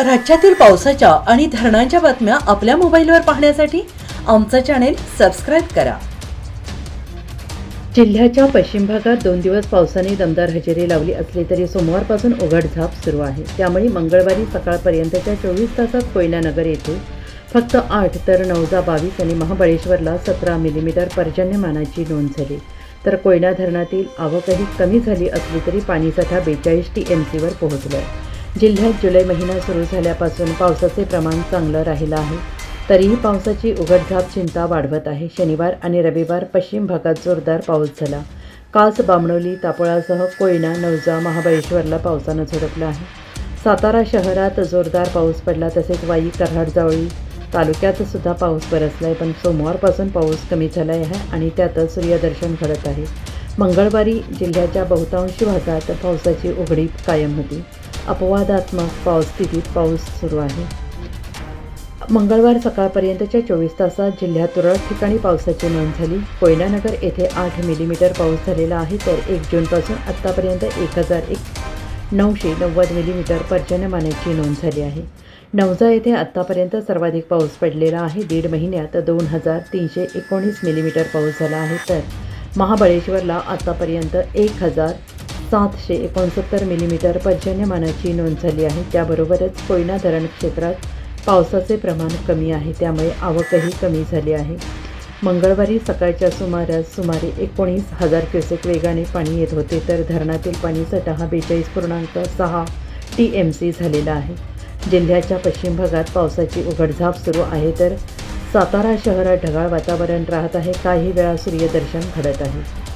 राज्यातील पावसाच्या आणि धरणांच्या बातम्या आपल्या मोबाईलवर पाहण्यासाठी आमचं चॅनेल सबस्क्राईब करा. जिल्ह्याच्या पश्चिम भागात दोन दिवस पावसाने दमदार हजेरी लावली असली तरी सोमवारपासून उघडझाप सुरू आहे. त्यामुळे मंगळवारी सकाळपर्यंतच्या चोवीस तासात कोयनानगर येथे फक्त आठ तर नवजा बावीस आणि महाबळेश्वरला सतरा मिलीमीटर पर्जन्यमानाची नोंद झाली. तर कोयना धरणातील आवकही कमी झाली असली तरी पाणीसाठा बेचाळीस टी एम सीवर पोहोचलं जिल्ह्यात जुलै महिना सुरू झाल्यापासून पावसाचे प्रमाण चांगलं राहिलं आहे. तरीही पावसाची उघडझाप चिंता वाढवत आहे. शनिवार आणि रविवार पश्चिम भागात जोरदार पाऊस झाला. कास बामणोली तापोळासह कोयना नवजा महाबळेश्वरला पावसानं झोडपलं आहे. सातारा शहरात जोरदार पाऊस पडला तसेच वाई कराडजावळी तालुक्यात सुद्धा पाऊस बरसला आहे पण सोमवारपासून पाऊस कमी झाला आहे आणि त्यातच सूर्यदर्शन घडत आहे. मंगळवारी जिल्ह्याच्या बहुतांश भागात पावसाची उघडीप कायम होती. अपवादात्मक पाऊस स्थितीत पाऊस सुरू आहे. मंगळवार सकाळपर्यंतच्या चोवीस तासात जिल्ह्यात तुरळक ठिकाणी पावसाची नोंद झाली. कोयनानगर येथे आठ मिलीमीटर पाऊस झालेला आहे तर एक जूनपासून आत्तापर्यंत एक हजार एक नऊशे नव्वद मिलीमीटर पर्जन्यमानाची नोंद झाली आहे. नवजा येथे आत्तापर्यंत सर्वाधिक पाऊस पडलेला आहे. दीड महिन्यात दोन हजार तीनशे एकोणीस मिलीमीटर पाऊस झाला आहे तर महाबळेश्वरला आत्तापर्यंत एक हजार सातशे एकोणसत्तर मिलीमीटर पर्जन्यमानाची नोंद झाली आहे. त्याबरोबरच कोयना धरण क्षेत्रात पावसाचे प्रमाण कमी आहे. त्यामुळे आवकही कमी झाली आहे. मंगळवारी सकाळच्या सुमारास सुमारे एकोणीस हजार क्युसेक वेगाने पाणी येत होते. तर धरणातील पाणीसाठा हा बेचाळीस पूर्णांक सहा टी एम सी झालेला आहे. जिल्ह्याच्या पश्चिम भागात पावसाची उघडझाप सुरू आहे. तर सातारा शहरात ढगाळ वातावरण राहत आहे. काही वेळा सूर्यदर्शन घडत आहे.